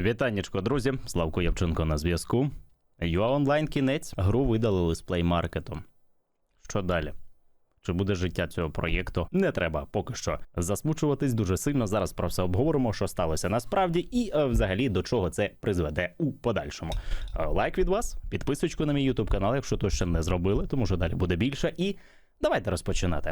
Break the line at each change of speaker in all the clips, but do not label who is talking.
Вітаннячко, друзі! Славко Явченко на зв'язку. UA онлайн кінець. Гру видалили з Market. Що далі? Чи буде життя цього проєкту? Не треба поки що засмучуватись дуже сильно. Зараз про все обговоримо, що сталося насправді, і е, взагалі до чого це призведе у подальшому. Е, Лайк від вас, підписочку на мій YouTube канал, якщо то ще не зробили, тому що далі буде більше. І давайте розпочинати.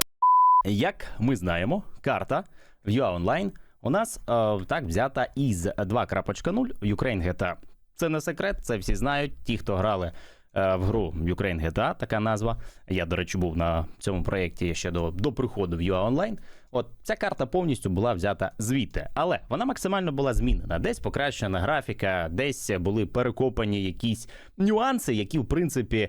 Як ми знаємо, карта в UA Online у нас е, так взята із 2.0 Ukraine GTA. Це не секрет, це всі знають. Ті, хто грали е, в гру Ukraine GTA, така назва. Я, до речі, був на цьому проєкті ще до, до приходу в UA Online. От ця карта повністю була взята звідти, але вона максимально була змінена. Десь покращена графіка, десь були перекопані якісь нюанси, які, в принципі,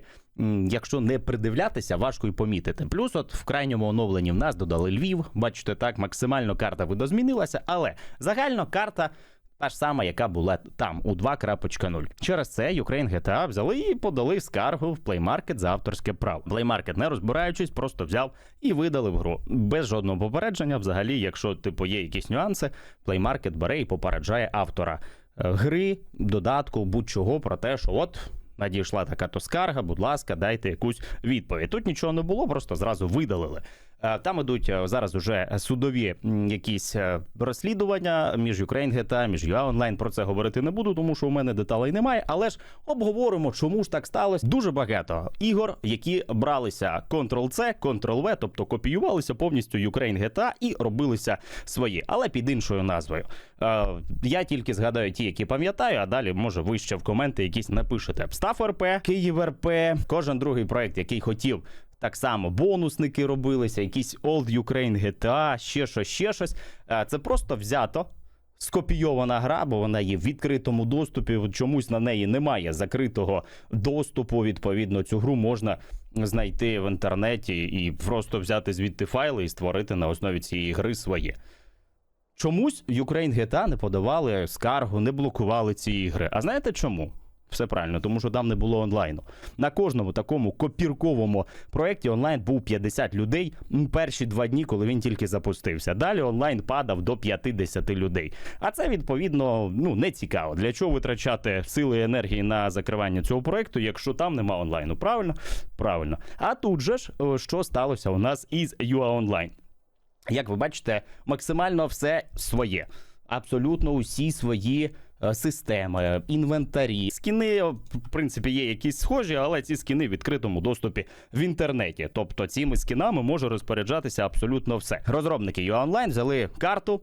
якщо не придивлятися, важко й помітити. Плюс, от в крайньому оновленні в нас додали Львів. Бачите, так максимально карта видозмінилася, але загально карта. Та ж сама, яка була там у 2.0. Через це Ukraine GTA взяли і подали скаргу в Play Market за авторське право. Play Market, не розбираючись, просто взяв і видали в гру без жодного попередження. Взагалі, якщо типу є якісь нюанси, Play Market бере і попереджає автора е, гри, додатку, будь-чого про те, що от. Надійшла така то скарга, будь ласка, дайте якусь відповідь. Тут нічого не було, просто зразу видалили. Е, Там ідуть е, зараз уже судові якісь е, розслідування між GTA, між UA Online. Про це говорити не буду, тому що у мене деталей немає. Але ж обговоримо, чому ж так сталося. Дуже багато ігор, які бралися Ctrl-C, Ctrl-V, тобто копіювалися повністю Ukraine GTA і робилися свої, але під іншою назвою. Я тільки згадаю ті, які пам'ятаю, а далі може ви ще в коменти якісь напишете. Став РП, Київ РП, кожен другий проект, який хотів. Так само бонусники робилися, якісь Old Ukraine GTA, ще щось, ще щось. Е, Це просто взято. Скопійована гра, бо вона є в відкритому доступі. Чомусь на неї немає закритого доступу. Відповідно, цю гру можна знайти в інтернеті і просто взяти звідти файли і створити на основі цієї гри своє. Чомусь Ukraine GTA не подавали скаргу, не блокували ці ігри. А знаєте чому? Все правильно, тому що там не було онлайну. На кожному такому копірковому проєкті онлайн був 50 людей перші два дні, коли він тільки запустився. Далі онлайн падав до 50 людей. А це відповідно ну не цікаво. Для чого витрачати сили і енергії на закривання цього проєкту, якщо там нема онлайну? Правильно? Правильно. А тут же ж що сталося у нас із UA Online. Як ви бачите, максимально все своє. Абсолютно усі свої е, системи, інвентарі. Скіни, в принципі, є якісь схожі, але ці скіни в відкритому доступі в інтернеті. Тобто цими скінами може розпоряджатися абсолютно все. Розробники UA взяли карту.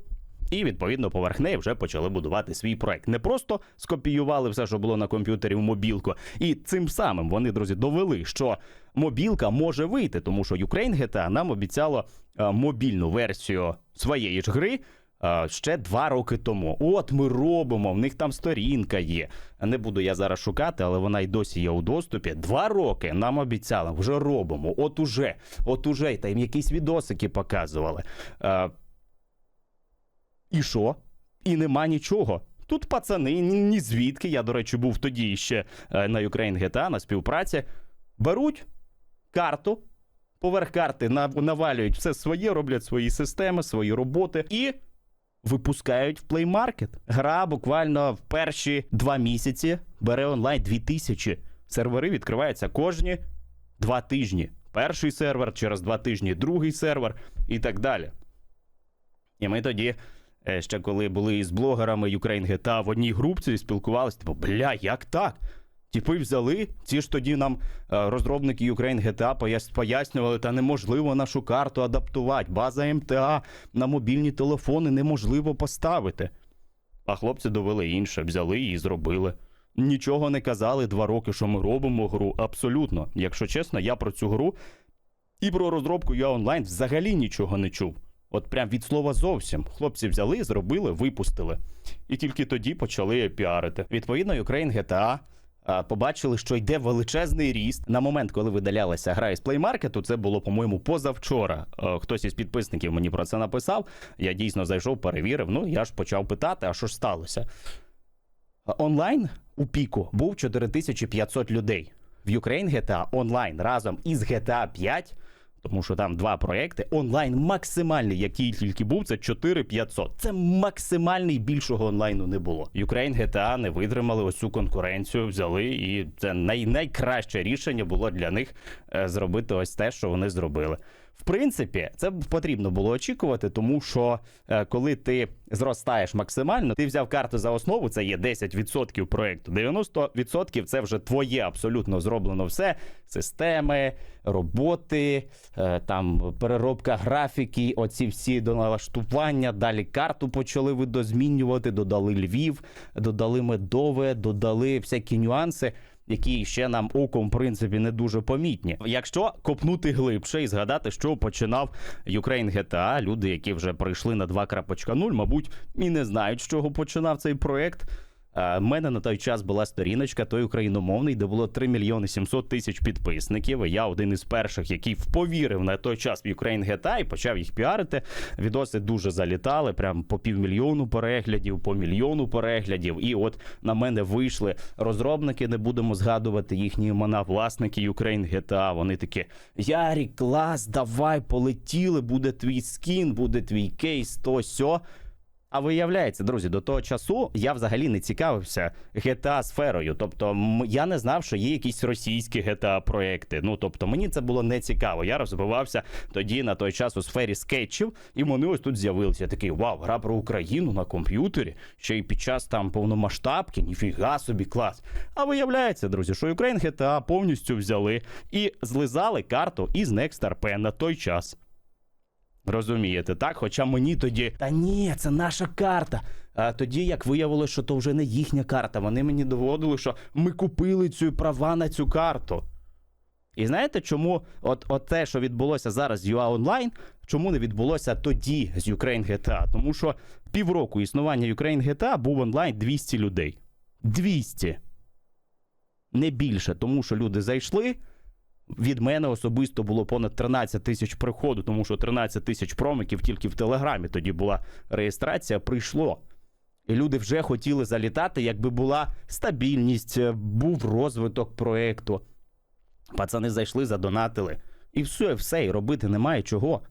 І відповідно поверх неї вже почали будувати свій проект. Не просто скопіювали все, що було на комп'ютері в мобілку, і цим самим вони, друзі, довели, що мобілка може вийти, тому що Ukraine GTA нам обіцяло е, мобільну версію своєї ж гри. Е, Ще два роки тому. От ми робимо, в них там сторінка є. Не буду я зараз шукати, але вона й досі є у доступі. Два роки нам обіцяли, вже робимо. От уже, от уже, та їм якісь відосики показували. Е, і що? І нема нічого. Тут пацани, ні, звідки. Я, до речі, був тоді ще е, на Ukraine GTA на співпраці. Беруть карту, поверх карти нав- навалюють все своє, роблять свої системи, свої роботи і випускають в Play Market. Гра буквально в перші два місяці бере онлайн 2000. Сервери відкриваються кожні два тижні. Перший сервер, через два тижні другий сервер і так далі. І ми тоді, е, ще коли були із блогерами Ukraine GTA в одній групці спілкувалися, типу, бля, як так? Типи взяли, ці ж тоді нам е, розробники Ukraine GTA пояс- пояснювали, та неможливо нашу карту адаптувати. База МТА на мобільні телефони неможливо поставити. А хлопці довели інше, взяли і зробили. Нічого не казали два роки, що ми робимо гру. Абсолютно. Якщо чесно, я про цю гру і про розробку я онлайн взагалі нічого не чув. От прям від слова зовсім. Хлопці взяли, зробили, випустили. І тільки тоді почали піарити. Відповідно, Ukraine GTA побачили, що йде величезний ріст. На момент, коли видалялася гра із плеймаркету, це було, по-моєму, позавчора. Е, Хтось із підписників мені про це написав. Я дійсно зайшов, перевірив. Ну, я ж почав питати, а що ж сталося? Онлайн у піку був 4500 людей. В Ukraine GTA онлайн разом із GTA 5 Тому що там два проекти онлайн максимальний, який тільки був, це 4500. Це максимальний більшого онлайну не було. Ukraine GTA не витримали ось конкуренцію, взяли, і це най- найкраще рішення було для них е, зробити ось те, що вони зробили. В принципі, це потрібно було очікувати, тому що е, коли ти зростаєш максимально, ти взяв карту за основу, це є 10% проекту. 90% це вже твоє абсолютно зроблено все: системи, роботи, е, там переробка графіки, оці всі доналаштування. Далі карту почали видозмінювати, додали Львів, додали медове, додали всякі нюанси які ще нам оком, в принципі, не дуже помітні. Якщо копнути глибше і згадати, що починав Ukraine GTA, люди, які вже прийшли на 2.0, мабуть, і не знають, з чого починав цей проект. У мене на той час була сторіночка, той україномовний, де було 3 мільйони 700 тисяч підписників. Я один із перших, який повірив на той час в Ukraine GTA і почав їх піарити. Відоси дуже залітали, прям по півмільйону переглядів, по мільйону переглядів. І от на мене вийшли розробники, не будемо згадувати їхні імена, власники Ukraine GTA. Вони такі: Ярік, клас, давай, полетіли, буде твій скін, буде твій кейс, то сьо. А виявляється, друзі, до того часу я взагалі не цікавився GTA сферою. Тобто, я не знав, що є якісь російські GTA проекти. Ну тобто, мені це було не цікаво. Я розвивався тоді на той час у сфері скетчів, і вони ось тут з'явилися. Я такий вау, гра про Україну на комп'ютері, ще й під час там повномасштабки, ніфіга собі клас. А виявляється, друзі, що Ukraine GTA повністю взяли і злизали карту із Next RP на той час. Розумієте, так? Хоча мені тоді. Та ні, це наша карта. А тоді, як виявилося, що то вже не їхня карта, вони мені доводили, що ми купили цю права на цю карту. І знаєте, чому от, от те, що відбулося зараз з UA Online, чому не відбулося тоді з Ukraine GTA? Тому що півроку існування Ukraine GTA був онлайн 200 людей. 200. Не більше, тому що люди зайшли. Від мене особисто було понад 13 тисяч приходу, тому що 13 тисяч промиків тільки в Телеграмі тоді була реєстрація, прийшло. І люди вже хотіли залітати, якби була стабільність, е, був розвиток проекту. Пацани зайшли, задонатили. І все, все, і робити немає чого.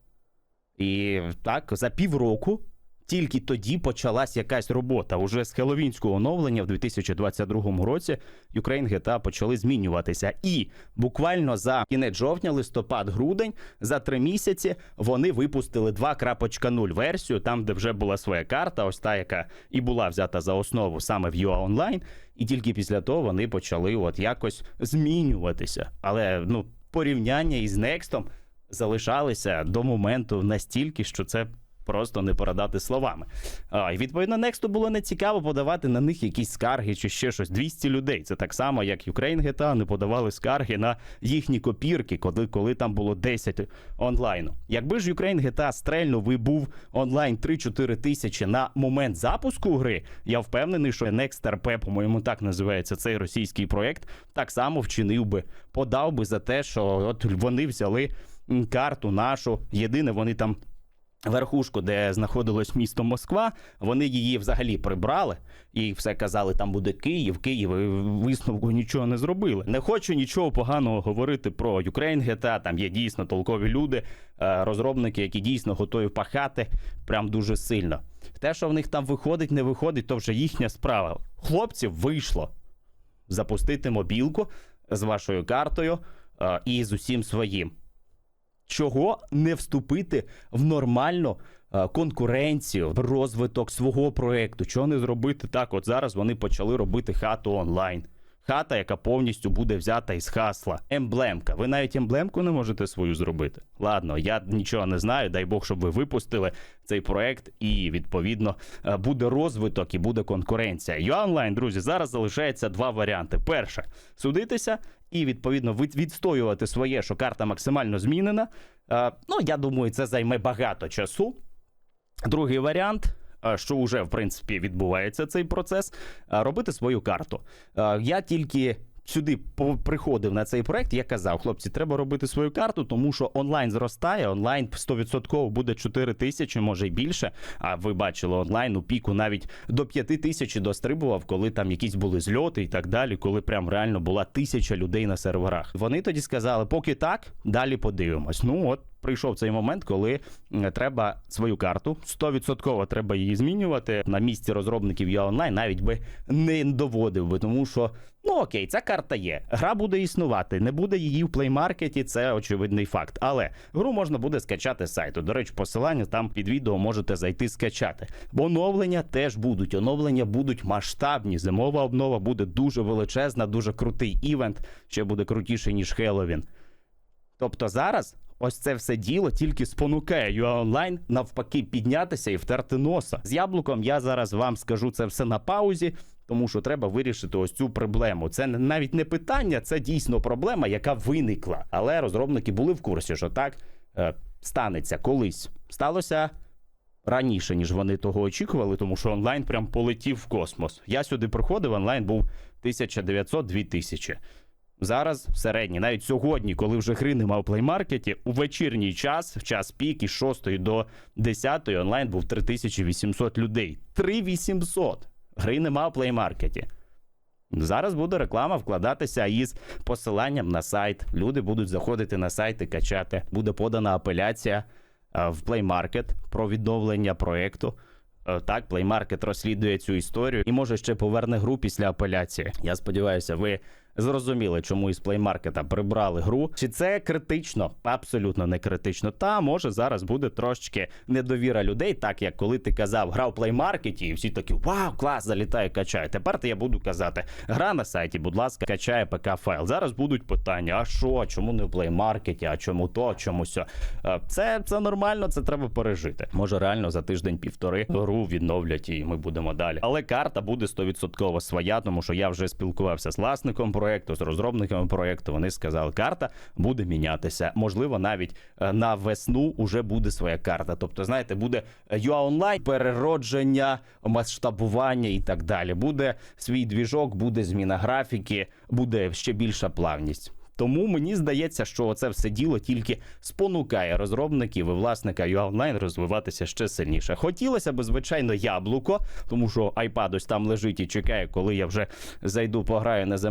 І так, за півроку тільки тоді почалась якась робота. Уже з хеловінського оновлення в 2022 році Ukraine GTA почали змінюватися. І буквально за кінець жовтня, листопад, грудень, за три місяці вони випустили 2.0 версію, там, де вже була своя карта, ось та, яка і була взята за основу саме в UA Online. І тільки після того вони почали от якось змінюватися. Але ну, порівняння із Next залишалися до моменту настільки, що це просто не передати словами. А, і відповідно, Нексту було не цікаво подавати на них якісь скарги чи ще щось. 200 людей. Це так само, як Ukraine GTA не подавали скарги на їхні копірки, коли, коли там було 10 онлайну. Якби ж Ukraine GTA стрельнув і був онлайн 3-4 тисячі на момент запуску гри, я впевнений, що Next RP, по-моєму, так називається цей російський проект, так само вчинив би, подав би за те, що от вони взяли карту нашу. Єдине, вони там верхушку, де знаходилось місто Москва, вони її взагалі прибрали і все казали, там буде Київ, Київ і висновку нічого не зробили. Не хочу нічого поганого говорити про Ukraine GTA, Там є дійсно толкові люди, е, розробники, які дійсно готові пахати прям дуже сильно. Те, що в них там виходить, не виходить, то вже їхня справа. Хлопців вийшло запустити мобілку з вашою картою е, і з усім своїм чого не вступити в нормальну е, конкуренцію, в розвиток свого проекту? Чого не зробити так? От зараз вони почали робити хату онлайн. Хата, яка повністю буде взята із хасла. Емблемка. Ви навіть емблемку не можете свою зробити. Ладно, я нічого не знаю. Дай Бог, щоб ви випустили цей проект, і відповідно е, буде розвиток і буде конкуренція. Юанлайн, друзі, зараз залишається два варіанти: перше судитися і відповідно відстоювати своє, що карта максимально змінена. Е, Ну, я думаю, це займе багато часу. Другий варіант. е, Що вже в принципі відбувається цей процес, е, робити свою карту. Я тільки сюди приходив на цей проект, я казав, хлопці, треба робити свою карту, тому що онлайн зростає. Онлайн 100% буде 4 тисячі, може й більше. А ви бачили онлайн у піку навіть до 5 тисяч дострибував, коли там якісь були зльоти і так далі, коли прям реально була тисяча людей на серверах. Вони тоді сказали, поки так, далі подивимось. Ну от. Прийшов цей момент, коли треба свою карту 100% треба її змінювати на місці розробників я онлайн, навіть би не доводив би, тому що ну окей, ця карта є. Гра буде існувати, не буде її в плеймаркеті, це очевидний факт. Але гру можна буде скачати з сайту. До речі, посилання там під відео можете зайти скачати. Бо оновлення теж будуть. Оновлення будуть масштабні. Зимова обнова буде дуже величезна, дуже крутий івент. Ще буде крутіше ніж Хеллоуін. Тобто зараз ось це все діло тільки спонукає Online навпаки піднятися і втерти носа. З яблуком я зараз вам скажу це все на паузі, тому що треба вирішити ось цю проблему. Це навіть не питання, це дійсно проблема, яка виникла. Але розробники були в курсі, що так е, станеться колись. Сталося. Раніше, ніж вони того очікували, тому що онлайн прям полетів в космос. Я сюди приходив, онлайн був 1900-2000. Зараз в середній, навіть сьогодні, коли вже гри нема в плеймаркеті, у вечірній час, в час пік із 6 до 10 онлайн був 3800 людей. 3800! Гри нема в плеймаркеті. Зараз буде реклама вкладатися із посиланням на сайт. Люди будуть заходити на сайт і качати. Буде подана апеляція е, в Market про відновлення проекту. Е, Так, Market розслідує цю історію і може ще поверне гру після апеляції. Я сподіваюся, ви зрозуміли, чому із Market прибрали гру. Чи це критично? Абсолютно не критично. Та може зараз буде трошечки недовіра людей, так як коли ти казав гра в Market, і всі такі вау, клас, залітає, качає. Тепер я буду казати, гра на сайті, будь ласка, качає ПК файл. Зараз будуть питання: а що, чому не в Market, а чому то, чому сьо? Е, Це, це нормально, це треба пережити. Може, реально за тиждень-півтори гру відновлять і ми будемо далі. Але карта буде 100% своя, тому що я вже спілкувався з власником проекту, з розробниками проекту. Вони сказали, карта буде мінятися. Можливо, навіть е, на весну вже буде своя карта. Тобто, знаєте, буде UA Online, переродження, масштабування і так далі. Буде свій двіжок, буде зміна графіки, буде ще більша плавність. Тому мені здається, що це все діло тільки спонукає розробників і власника UA розвиватися ще сильніше. Хотілося б, звичайно, яблуко, тому що iPad ось там лежить і чекає, коли я вже зайду пограю на з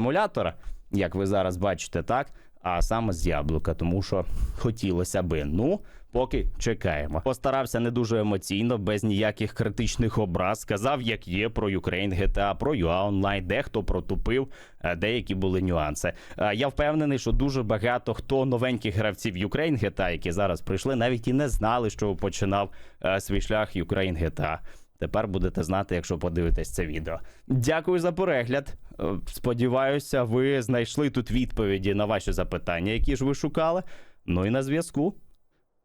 як ви зараз бачите, так. А саме з яблука, тому що хотілося би. Ну, поки чекаємо. Постарався не дуже емоційно, без ніяких критичних образ. Сказав, як є про Ukraine GTA, про UA Online, дехто протупив, е, деякі були нюанси. Е, Я впевнений, що дуже багато хто новеньких гравців Ukraine GTA, які зараз прийшли, навіть і не знали, що починав е, свій шлях Ukraine GTA. Тепер будете знати, якщо подивитесь це відео. Дякую за перегляд. Е, Сподіваюся, ви знайшли тут відповіді на ваші запитання, які ж ви шукали. Ну і на зв'язку.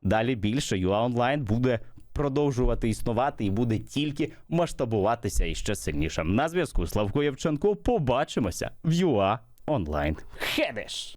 Далі більше UA Online буде продовжувати існувати і буде тільки масштабуватися і ще сильніше. На зв'язку Славко Євченко. Побачимося в UA Online. Хедеш!